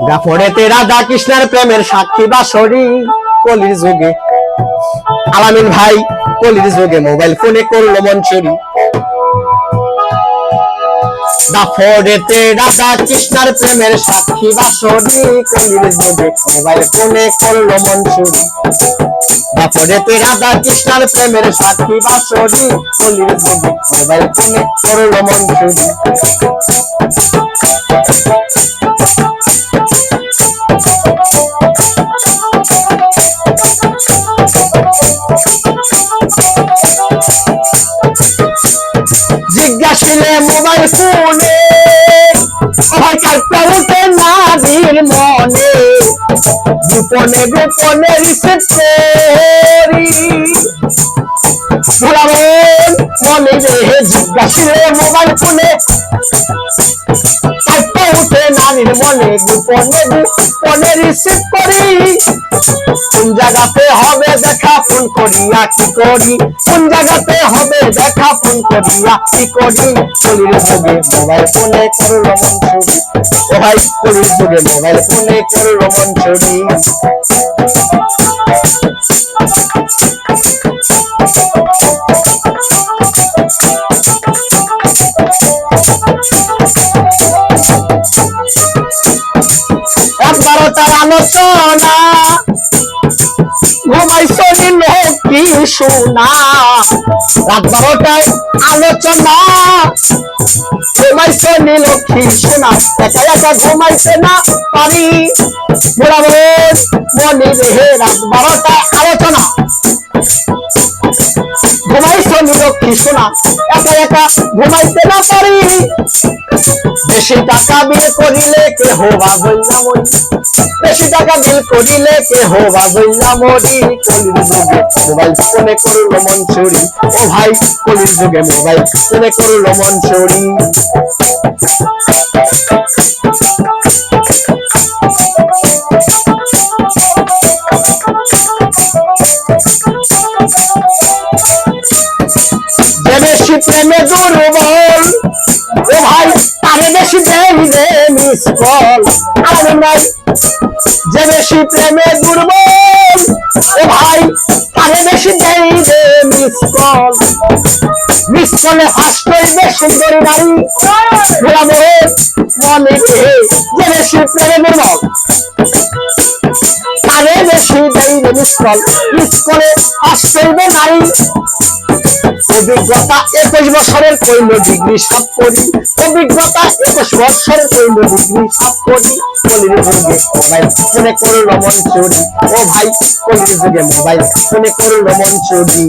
গাফরেতে রাধা কৃষ্ণের প্রেমের সাক্ষী বাসরি কলির যুগে। আলামিন ভাই, কলির যুগে মোবাইল ফোনে করল মঞ্চুরি। দাফরেতে রাধা কৃষ্ণের প্রেমের সাক্ষী বাসরি কলির যুগে মোবাইল ফোনে করল মঞ্চুরি। দাফরেতে রাধা কৃষ্ণের প্রেমের সাক্ষী বাসরি কলির যুগে মোবাইল ফোনে করল মঞ্চুরি। জিজ্ঞাসিলে মোবাইল ফোনে। ভাই কালটা উঠে নাদির মনে। গোপনে গোপনে রিসেট করি। মনে রে জিজ্ঞাসিলে মোবাইল ফোনে। মনে কোন জায়গাতে হবে দেখা, ফোন করিয়া কি করি? কোন জায়গাতে হবে দেখা, ফোন করিয়া কি করি? কলির যুগে মোবাইল ফোনে করল মঞ্চুরি ও ভাই, কলির যুগে মোবাইল ফোনে করল মঞ্চুরি একবারও তার আলোচনা ঘুমাইছো নিল কি শোনা রাত বারোটায় আলোচনা। ঘুমাইছো নিল কি শোনা একা একা ঘুমাইছে না পারি মনে রেহে রাত বারোটায় আলোচনা। ঘুমাইতে না পারি। বেশি টাকা বিয়ে করিলে কে হবা বললা মরি। বেশি টাকা বিল করিলে কে হবা বললা মরি। কলির যুগে মোবাইল ফোনে করল মঞ্চুরি ও ভাই, কলির যুগে মোবাইল ফোনে করল মঞ্চুরি যে বেশি প্রেমে দুর্বল। ও ভাই, তারে বেশি দেই রে মিস কল আরে নাই যে বেশি প্রেমে দুর্বল, ও ভাই, তারে বেশি দেই রে মিস কল মিস কলে হাসতই বেশি করে নারী। ঘোরা মোহে মনে যে বেশি প্রেমে দুর্বল। তারে বেশি দেই রে মিস কলে হাসতই অভিজ্ঞতা একুশ বছরের কইল ডিগ্রি সাত করি। অভিজ্ঞতা একুশ বছরের কইল ডিগ্রি সাত করি। কলির যুগে মোবাইল, ফোনে করল মন চুরি ও ভাই, কলির যুগে মোবাইল, ফোনে করল মন চুরি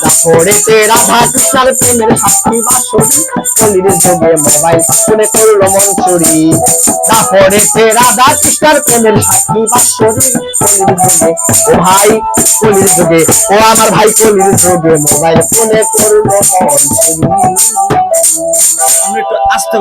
তারপরেতে রাধা কৃষ্ণার প্রেমের সাক্ষী বাসরি কলির যুগে মোবাইল ফোনে করল মন চুরি তারপরেতে রাধা কৃষ্ণার প্রেমের সাক্ষী বাসরি কলির যুগে ও ভাই কলির যুগে ও আমার ভাই কলির যুগে মোবাইল ফোনে করল মন চুরি